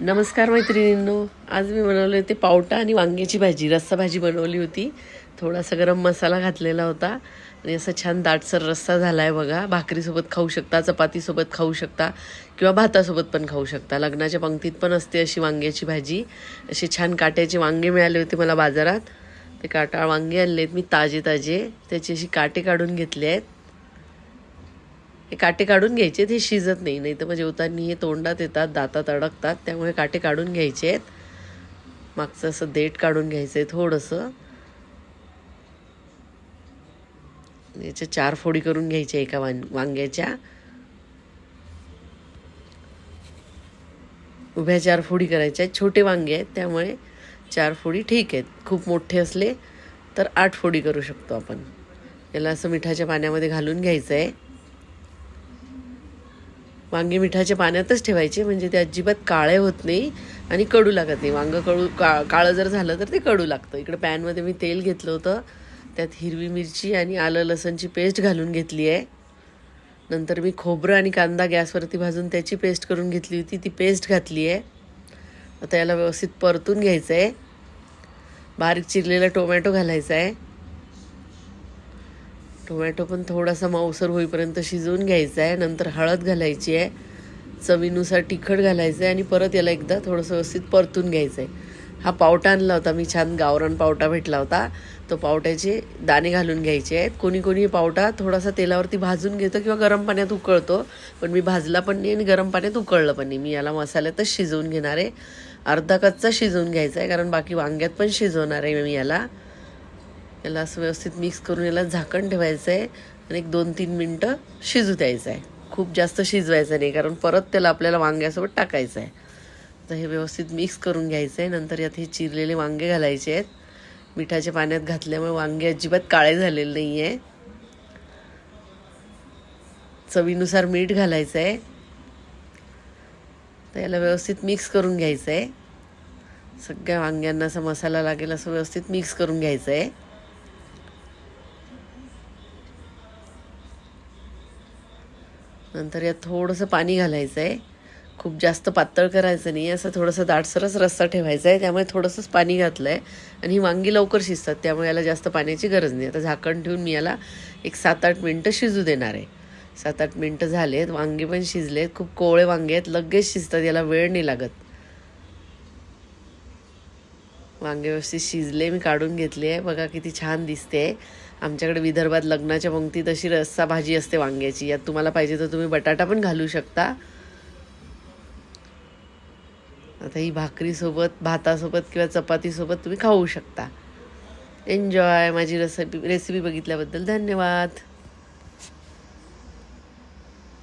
नमस्कार मैत्रिणींनो. आज मी बनवले होते पावटा आणि वांग्याची भाजी. रस्सा भाजी बनवली होती. थोडासा गरम मसाला घातलेला होता. आणि असा छान दाटसर रस्सा झाला आहे बघा. भाकरीसोबत खाऊ शकता चपातीसोबत खाऊ शकता किंवा भातासोबत पण खाऊ शकता. लग्नाच्या पंक्तीत पण असते अशी वांग्याची भाजी. असे छान काट्याचे वांगे मिळाले होते मला बाजारात. ते काटाळ वांगे आणले आहेत मी ताजे ताजे त्याची अशी काटे काढून घेतले आहेत. हे काटे काढून घ्यायचे हे शिजत नाही. नाही तर मग जेवताना हे तोंडात येतात दातात अडकतात त्यामुळे काटे काढून घ्यायचे आहेत. मागचं असं देठ काढून घ्यायचं आहे थोडंसं. याच्या चार फोडी करून घ्यायच्या एका वां वांग्याच्या. उभ्या चार फोडी करायच्या आहेत. छोटे वांगे आहेत त्यामुळे चार फोडी ठीक आहेत. खूप मोठे असले तर आठ फोडी करू शकतो आपण. याला असं मिठाच्या पाण्यामध्ये घालून घ्यायचं आहे वांगे मिठाच्या पाण्यातच ठेवायचे म्हणजे ते अजिबात काळे होत नाही आणि कडू लागत नाही. वांगं कडू का काळं जर झालं तर ते कडू लागतं. इकडे पॅनमध्ये मी तेल घेतलं होतं त्यात हिरवी मिरची आणि आलं लसणची पेस्ट घालून घेतली आहे. नंतर मी खोबरं आणि कांदा गॅसवरती भाजून त्याची पेस्ट करून घेतली होती ती पेस्ट घातली आहे. आता याला व्यवस्थित परतून घ्यायचं आहे. बारीक चिरलेला टोमॅटो घालायचा आहे. टोमॅटो पण थोडासा मांसर होईपर्यंत शिजवून घ्यायचा आहे. नंतर हळद घालायची आहे. चवीनुसार तिखट घालायचं आहे आणि परत याला एकदा थोडंसं व्यवस्थित परतून घ्यायचं आहे. हा पावटा आणला होता मी छान गावरान पावटा भेटला होता. तो पावट्याचे दाणे घालून घ्यायचे आहेत. कोणी कोणी पावटा थोडासा तेलावरती भाजून घेतो किंवा गरम पाण्यात उकळतो पण मी भाजला पण नाही आणि गरम पाण्यात उकळलं पण नाही. मी याला मसाल्यातच शिजवून घेणार आहे. अर्धा कच्चा शिजवून घ्यायचा आहे कारण बाकी वांग्यात पण शिजवणार आहे मी याला. याला असं व्यवस्थित मिक्स करून याला झाकण ठेवायचं आहे आणि एक दोन तीन मिनटं शिजू द्यायचं आहे खूप जास्त शिजवायचं नाही कारण परत त्याला आपल्याला वांग्यासोबत टाकायचं आहे तर हे व्यवस्थित मिक्स करून घ्यायचं आहे नंतर यात हे चिरलेले वांगे घालायचे आहेत. मिठाच्या पाण्यात घातल्यामुळे वांगे अजिबात काळे झालेले नाही आहे चवीनुसार मीठ घालायचं आहे तर याला व्यवस्थित मिक्स करून घ्यायचं आहे सगळ्या वांग्यांना असा मसाला लागेल असं व्यवस्थित मिक्स करून घ्यायचं आहे नंतर यात थोडंसं पाणी घालायचं आहे खूप जास्त पातळ करायचं नाही असं थोडंसं दाटसरच रस्सा ठेवायचा आहे त्यामुळे थोडंसंच पाणी घातलं आहे आणि ही वांगी लवकर शिजतात त्यामुळे याला जास्त पाण्याची गरज नाही. आता झाकण ठेवून मी याला एक सात आठ मिनटं शिजू देणार आहे. सात आठ मिनटं झालेत वांगे पण शिजलेत खूप कोवळे वांगे आहेत लगेच शिजतात याला वेळ नाही लागत. वांगे व्यवस्थित शिजले मी काढून घेतले आहे. बघा किती छान दिसते. आमच्याकडे विदर्भात लग्नाच्या पंक्तीत अशी रस्सा भाजी असते वांग्याची. यात तुम्हाला पाहिजे तर तुम्ही बटाटा पण घालू शकता. आता ही भाकरीसोबत भातासोबत किंवा चपातीसोबत तुम्ही खाऊ शकता. एन्जॉय माझी रेसिपी रेसिपी बघितल्याबद्दल धन्यवाद.